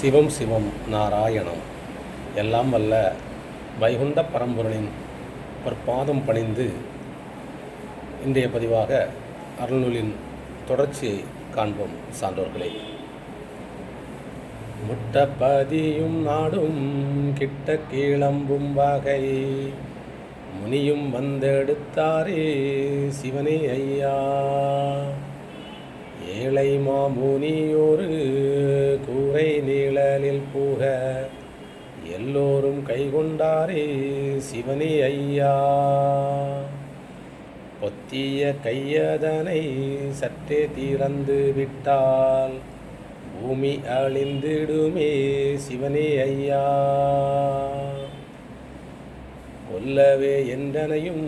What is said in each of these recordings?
சிவம் சிவம் நாராயணம். எல்லாம் வல்ல வைகுண்ட பரம்பொருளின் பொற்பாதம் பணிந்து இன்றைய பதிவாக அருள்நூலின் தொடர்ச்சியை காண்போம் சான்றோர்களே. முட்டப்பதியும் நாடும் கிட்ட கீழம்பும் வகை. முனியும் வந்தெடுத்தாரே சிவனே ஐயா. ஏழை மாமுனியோரு உரை நீழலில் பூக எல்லோரும் கைகொண்டாரே சிவனி ஐயா. பொத்திய கையதனை சற்றே திறந்து விட்டால் பூமி அழிந்திடுமே சிவனே ஐயா. கொல்லவே என்றனையும்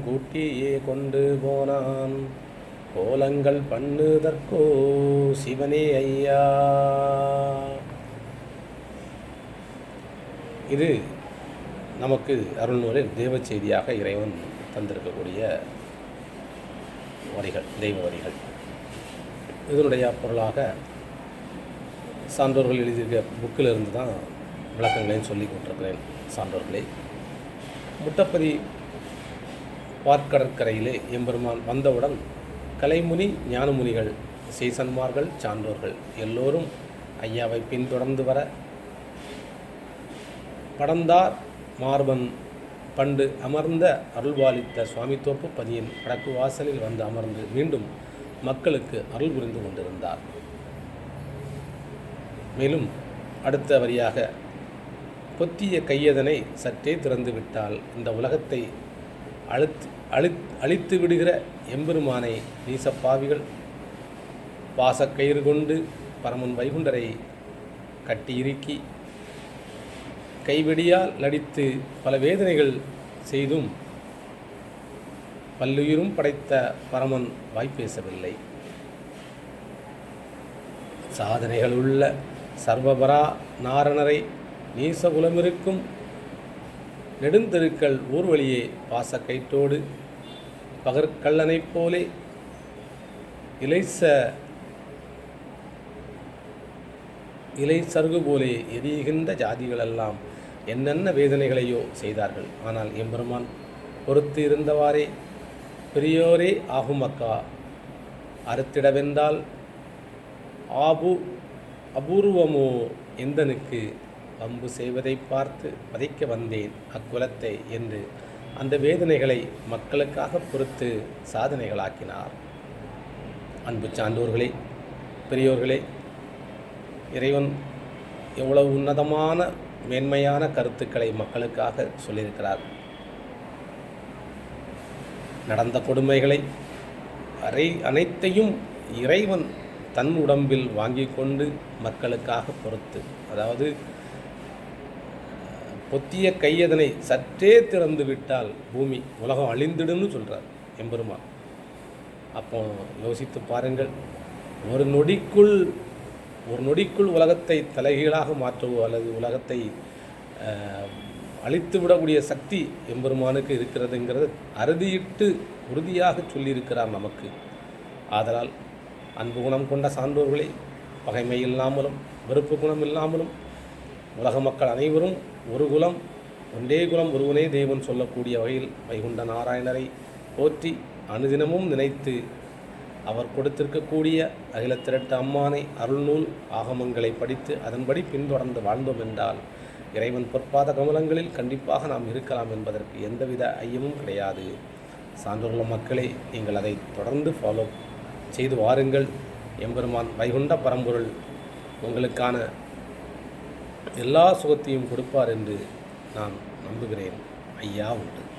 கூட்டியே கொண்டு போனான். கோலங்கள் பண்ணுதற்கோ சிவனே ஐயா. இது நமக்கு அருள்நூலில் தெய்வ செய்தியாக இறைவன் தந்திருக்கக்கூடிய வரிகள் தெய்வ வரிகள். இதனுடைய பொருளாக சான்றோர்கள் எழுதியிருக்க புக்கில் இருந்து தான் விளக்கங்களையும் சொல்லி கொண்டிருக்கிறேன் சான்றோர்களே. முட்டப்பதி பார்க்கடற்கரையிலே எம்பெருமான் வந்தவுடன் கலைமுனி ஞானமுனிகள் சீசன்மார்கள் சான்றோர்கள் எல்லோரும் ஐயாவை பின்தொடர்ந்து வர படந்தார் மார்பன் பண்டு அமர்ந்த அருள்பாலித்த சுவாமித்தோப்பு பதியின் வடக்கு வாசலில் வந்து அமர்ந்து மீண்டும் மக்களுக்கு அருள் புரிந்து கொண்டிருந்தார். மேலும் அடுத்த வரியாக பொத்திய கையதனை சற்றே திறந்து விட்டால் இந்த உலகத்தை அழுத்து அழி அழித்து விடுகிற எம்பெருமானை நீசப்பாவிகள் பாசக்கயிறு கொண்டு பரமன் வைகுண்டரை கட்டியிருக்கி கைவெடியால் நடித்து பல வேதனைகள் செய்தும் பல்லுயிரும் படைத்த பரமன் வாய்ப்பேசவில்லை சாதனைகள் உள்ள சர்வபரா நாரணரை நீசகுலமிருக்கும் நெடுந்தெருக்கள் ஊர்வழியே பாசக்கயிற்றோடு பகற்கள்ளனைப் போலே இலைச இலை சருகு போலே எரிகின்ற ஜாதிகளெல்லாம் என்னென்ன வேதனைகளையோ செய்தார்கள். ஆனால் எம்பெருமான் பொறுத்து இருந்தவாறே பெரியோரே ஆகும் அக்கா அறுத்திடவென்றால் ஆபு அபூர்வமோ எந்தனுக்கு வம்பு செய்வதை பார்த்து வதைக்க வந்தேன் அக்குலத்தை என்று அந்த வேதனைகளை மக்களுக்காக பொறுத்து சாதனைகளாக்கினார். அன்பு சான்றோர்களே பெரியோர்களே இறைவன் எவ்வளவு உன்னதமான மேன்மையான கருத்துக்களை மக்களுக்காக சொல்லியிருக்கிறார். நடந்த கொடுமைகளை அரை அனைத்தையும் இறைவன் தன் உடம்பில் வாங்கி கொண்டு மக்களுக்காக பொறுத்து அதாவது பொத்திய கையதனை சற்றே திறந்து விட்டால் பூமி உலகம் அழிந்துடுன்னு சொல்கிறார் எம்பெருமான். அப்போ யோசித்து பாருங்கள் ஒரு நொடிக்குள் ஒரு நொடிக்குள் உலகத்தை தலைகீழாக மாற்றவோ அல்லது உலகத்தை அழித்து விடக்கூடிய சக்தி எம்பெருமானுக்கு இருக்கிறதுங்கிறது அறுதியிட்டு உறுதியாக சொல்லியிருக்கிறார் நமக்கு. ஆதலால் அன்பு குணம் கொண்ட சான்றோர்களே பகைமை இல்லாமலும் வெறுப்பு குணம் இல்லாமலும் உலக மக்கள் அனைவரும் ஒரு குலம் ஒன்றே குலம் ஒருவனே தேவன் சொல்லக்கூடிய வகையில் வைகுண்ட நாராயணரை போற்றி அனுதினமும் நினைத்து அவர் கொடுத்திருக்கக்கூடிய அகில திரட்டு அம்மானை அருள்நூல் ஆகமங்களை படித்து அதன்படி பின்தொடர்ந்து வாழ்ந்தோம் என்றால் இறைவன் பொற்பாத கமலங்களில் கண்டிப்பாக நாம் இருக்கலாம் என்பதற்கு எந்தவித ஐயமும் கிடையாது. சான்றுள்ள மக்களே நீங்கள் அதை தொடர்ந்து ஃபாலோ செய்து வாருங்கள். எம்பெருமான் வைகுண்ட பரம்பொருள் உங்களுக்கான எல்லா சுகத்தையும் கொடுப்பார் என்று நான் நம்புகிறேன். ஐயா உண்டு.